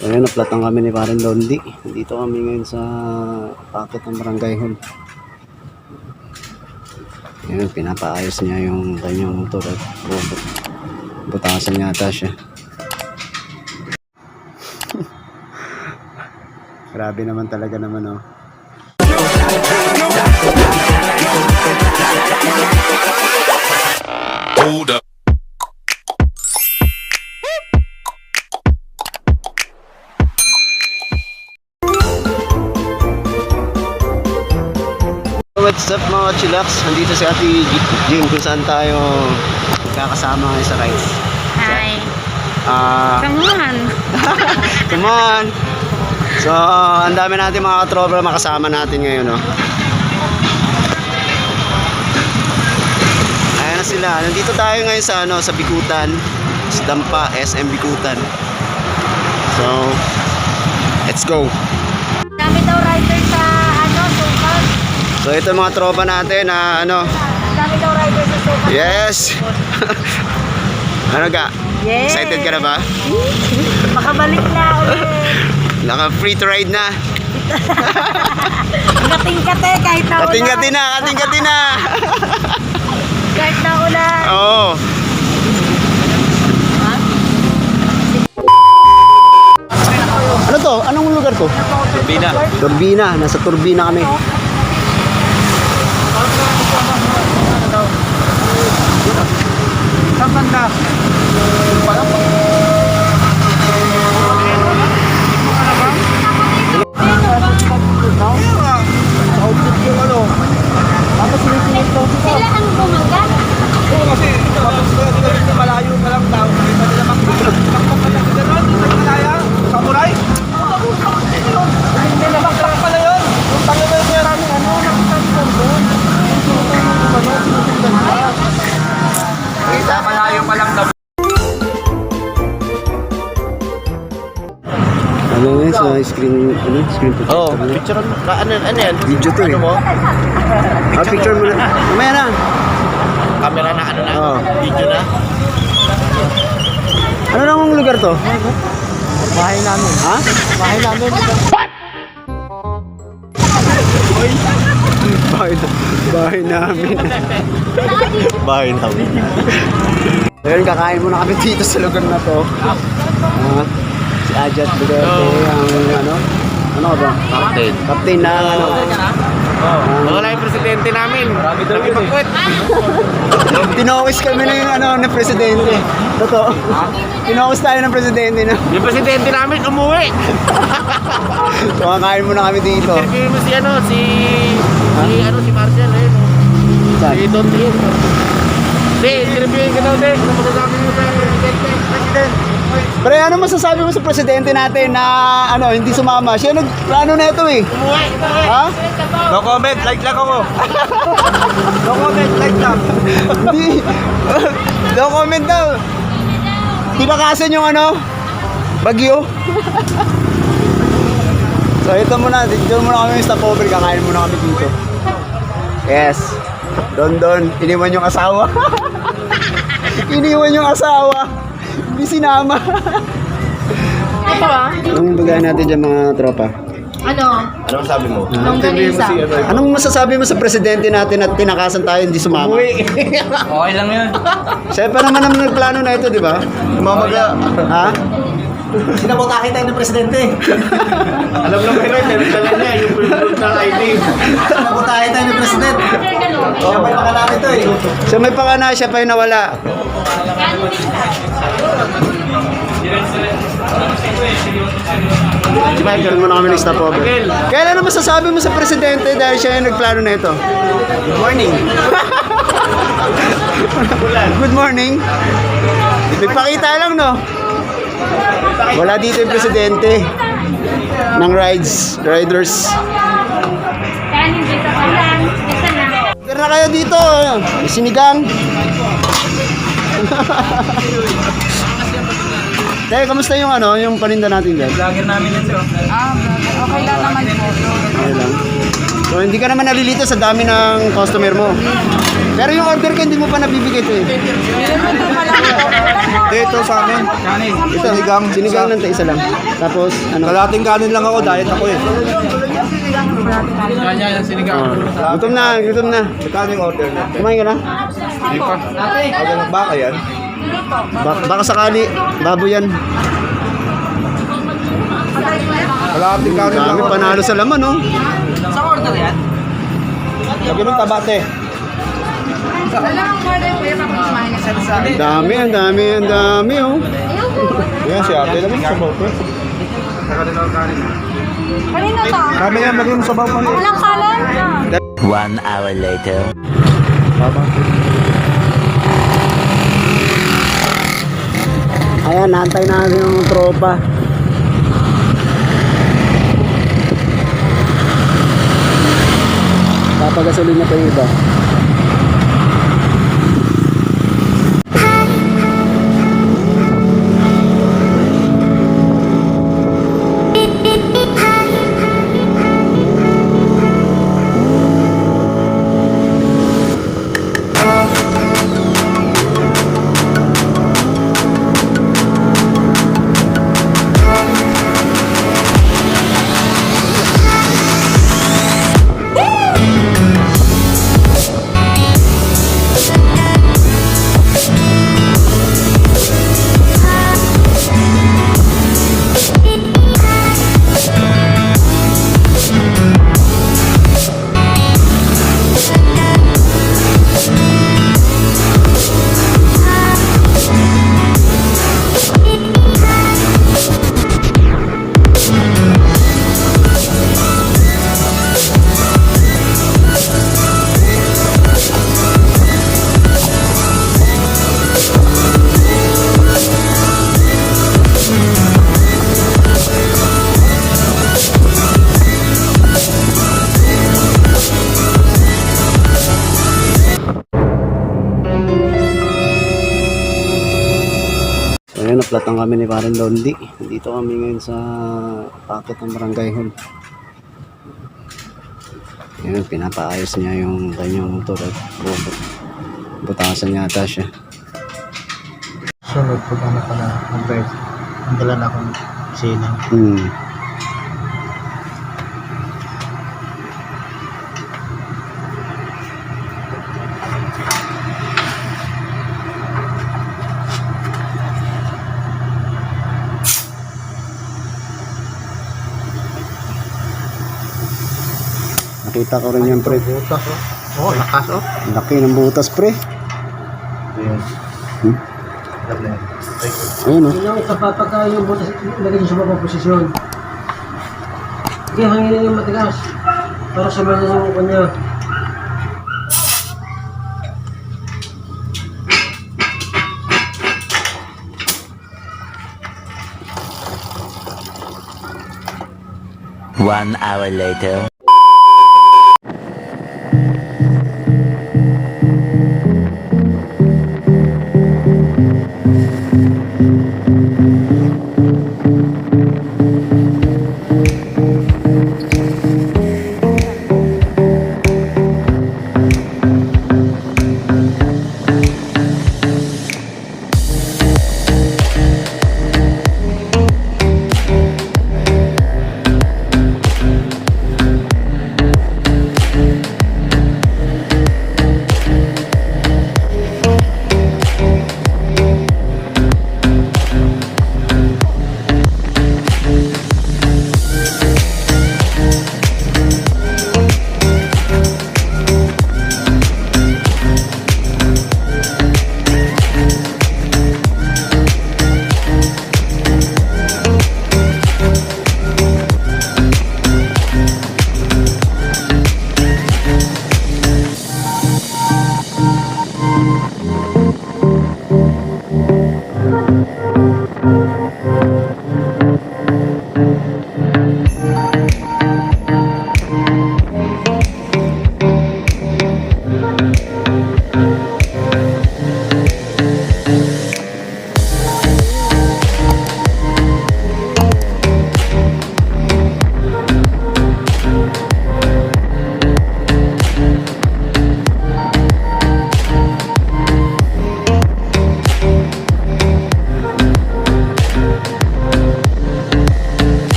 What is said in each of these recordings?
So ayun, naplatang kami ni Karen Londi. Dito kami ngayon sa packet ng Barangay Hall. Ayun, pinapaayos niya yung kanyang motor at bubot. Butasan yata siya. Grabe naman talaga naman oh. Hold up. What's up mga chillax? Nandito si Ate Jing kung saan tayo magkakasama ngayon sa rides. Hi. Ah, Come on. come on! So, ang dami natin mga katropa makasama natin ngayon, no? Ayan na sila. Nandito tayo ngayon sa, ano, sa Bikutan. Sa Dampa, SM Bikutan. So, let's go! Dami daw rider sa Sukat. So, ito mga tropa natin na, ano, Dami daw rider sa Sukat. yes! ano ka? Yes. Excited ka na ba? Makabalik na ulit. Naka free to ride na. Kating-kate kahit na Kating-kati na, kating-kati na. Kahit na ulan. Oo. Ano to? Anong lugar to? Turbina. Turbina. Nasa Turbina kami. Saan Ano yun sa screen, ano? Screen protector. Oh, ano? picture mo. Ano, ano yan? Video to eh. Ano mo? Ah, picture mo na. Mamaya na. Camera na ano na? Oo. Video na? Ano namang lugar to? Bahay namin. Ha? Bahay namin. Bahay, bahay namin. bahay namin. Ngayon, kakain muna kami dito sa lugar na to. Ah, si Ajat Duterte, ang ano? Ano ba? Captain. Captain na ano? Oh, wala yung presidente namin. Marami daw yun eh. Tinokis kami na yung ano, ng presidente. Totoo. Tinokis tayo ng presidente na. Yung presidente namin umuwi. So, kakain muna kami dito. Interview mo si ano, si... Si ano, si Marcel eh. no? Si Don Tin. Di, interviewin ka daw din. Ano masasabi mo sa presidente? President. Pre, ano masasabi mo sa presidente natin na ano, hindi sumama? Siya nagplano na ito eh. Umuwi, umuwi. Ha? No comment, like lang ako. no comment, like lang. Hindi. No comment daw. Tinakasan yung ano, bagyo. so ito muna, dito muna kami yung stopover, kakain muna kami dito. Yes. Don Don, iniwan yung asawa. iniwan yung asawa. Hindi sinama. Ito ah. Anong natin dyan mga tropa? Ano? Anong sabi mo? Longganisa. Anong masasabi mo sa presidente natin at tinakasan tayo hindi sumama? okay lang yun. Siya pa naman ang nagplano na ito, di ba? Mamaga. Ha? Sinabotahin tayo ng presidente. Alam lang pero meron dala niya yung bulbul na. Sinabotahin tayo ng presidente. Oh, may pangalan ito eh. Siya may pakana, siya pa yung nawala. Si Michael mo na kami ng stopover. Kailan naman masasabi mo sa presidente dahil siya yung nagplano na ito? Good morning. Good morning. Nagpakita lang, no? Wala dito yung presidente ng rides, riders. Kaya hindi sa ulan. Isa na. Tira na kayo dito. May Sinigang. Teka, kamusta yung ano, yung paninda natin dyan? Vlogger namin yan sir. Ah, okay lang naman po. Okay lang. So, hindi ka naman nalilito sa dami ng customer mo. Pero yung order ko, hindi mo pa nabibigay ito eh. Dito sa amin. Ito, sinigang. Sinigang lang tayo isa lang. Tapos, ano? Kalating kanin lang ako, diet ako eh. Oh. Gutom na, gutom na. Magkano yung order na? Kumain ka na? Ano baka yan? Ba- baka sakali, baboy yan. Kalating kanin lang ako. panalo sa laman, oh. Lagi ng tabate. Ang dami, ang dami, ang dami, oh. Yan si ate. Lagi sa bawto. Kanino to? Kami yan, lagi sa bawto. Walang kalan? One hour later. Ayan, naantay natin yung tropa. Papagasolin na pa yung iba. Ayun, naplatan kami ni Parang Londi. Dito kami ngayon sa packet ng Barangay Hall. Ayun, pinapaayos niya yung kanyang motor at robot. Butasan yata siya. Sunod pag ano mag-drive. Ang dala na akong sinang. Hmm. Nakita ko rin yan, pre. Butas oh. Oo, lakas oh. Laki ng butas, pre. Ayan. Hmm? Ayun, oh. Kailangan sa pagka yung butas ilagay niyo sa babang posisyon. Kaya hangin yung matigas para sa mga yung kanya. One hour later.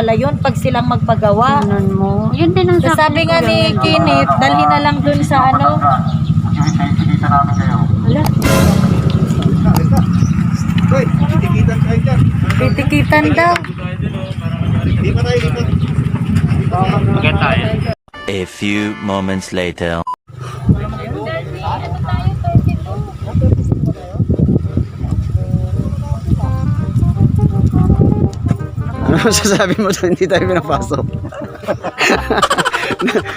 Pala yun pag silang magpagawa. mo. Yun din ang So, sabi nga ni Kenneth, dalhin na lang dun sa ano. Wala. Uy, titikitan tayo dyan. Titikitan daw. Di pa tayo dito. A few moments later. Ano masasabi mo doon? Hindi tayo pinapasok.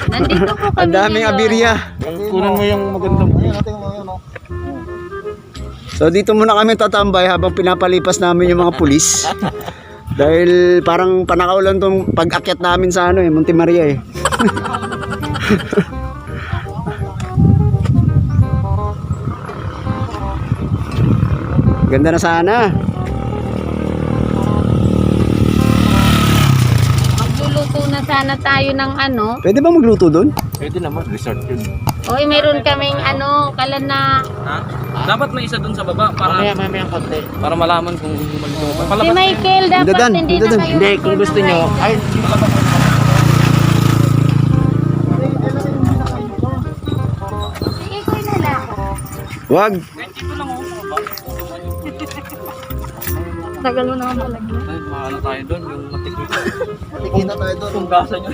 Nandito po kami Ang daming ngayon. abirya. Kunan mo yung magandang. Ayun, natin mo yun, oh. So dito muna kami tatambay habang pinapalipas namin yung mga pulis. Dahil parang panakaw lang tong pag-akyat namin sa ano eh, Monte Maria eh. Ganda na sana. Magluluto na sana tayo ng ano. Pwede ba magluto doon? Pwede naman, resort yun. Oy, meron kaming ano, kalan na Dapat may isa dun sa baba para para malaman kung malito pa. Si Palabas Michael dapat Dadan, hindi na dadan. kayo Hindi, kung gusto nyo, ay, Sige, ko na lang. Wag. Tagal mo naman malagyan. ay mahala tayo dun, yung matikip. Tikita tayo doon. Kung gasa nyo.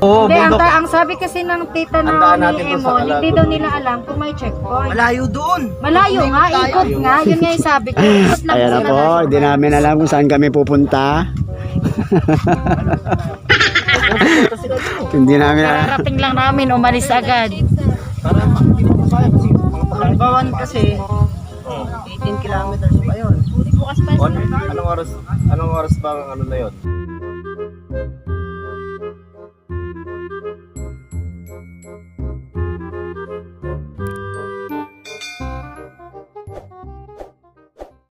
Oo, Hindi, ang, ta- ang sabi kasi ng tita na Handaan ni sa Emon, Calabo. hindi daw nila alam kung may checkpoint. Malayo doon. Malayo nga, ikot nga. Yun nga yung sabi ko. Ikot lang Ayan na sila. po, hindi namin alam kung saan kami pupunta. hindi namin alam. Kararating lang namin, umalis agad. Bawan kasi, 18 kilometers pa yun. Anong oras, anong oras ba ang ano na yun?